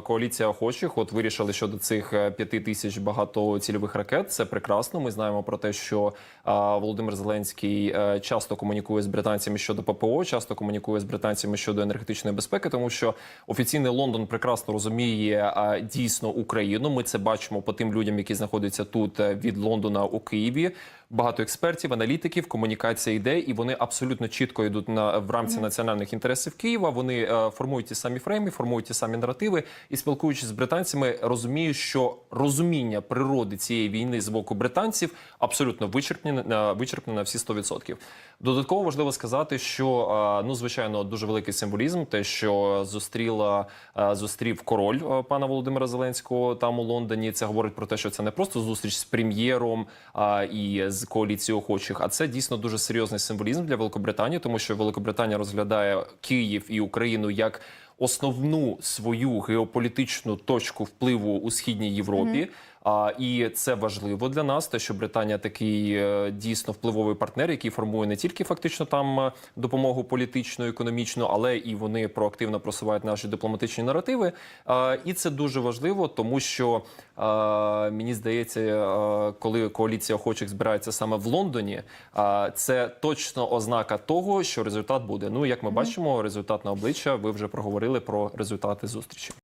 коаліція охочих от вирішили щодо цих е, п'яти тисяч багатоцільових ракет. Це прекрасно. Ми знаємо про те, що Володимир Зеленський е, часто комунікує з британцями щодо ППО, часто комунікує з британцями щодо енергетичної безпеки, тому що офіційний Лондон прекрасно розуміє дійсно Україну. Ми це бачимо по тим людям, які знаходяться тут е, від Лондона у Києві. Багато експертів, аналітиків, комунікація йде, і вони абсолютно чітко йдуть на в рамці національних інтересів Києва. Вони е, формують ті самі фрейми, формують ті самі наративи, і спілкуючись з британцями, розуміють, що розуміння природи цієї війни з боку британців абсолютно вичерпні на вичерпне на всі 100%. Додатково важливо сказати, що е, ну звичайно дуже великий символізм, те, що зустріла е, зустрів король е, пана Володимира Зеленського там у Лондоні. Це говорить про те, що це не просто зустріч з прем'єром а, і з коаліцією охочих, а це дійсно дуже серйозний символізм для Великобританії, тому що Великобританія розглядає Київ і Україну як основну свою геополітичну точку впливу у східній Європі. А, і це важливо для нас, те, що Британія такий е, дійсно впливовий партнер, який формує не тільки фактично там е, допомогу політичну, економічну, але і вони проактивно просувають наші дипломатичні наративи. А, і це дуже важливо, тому що а, мені здається, е, коли коаліція охочих збирається саме в Лондоні, а, це точно ознака того, що результат буде. Ну як ми бачимо, результат на обличчя. Ви вже проговорили про результати зустрічі.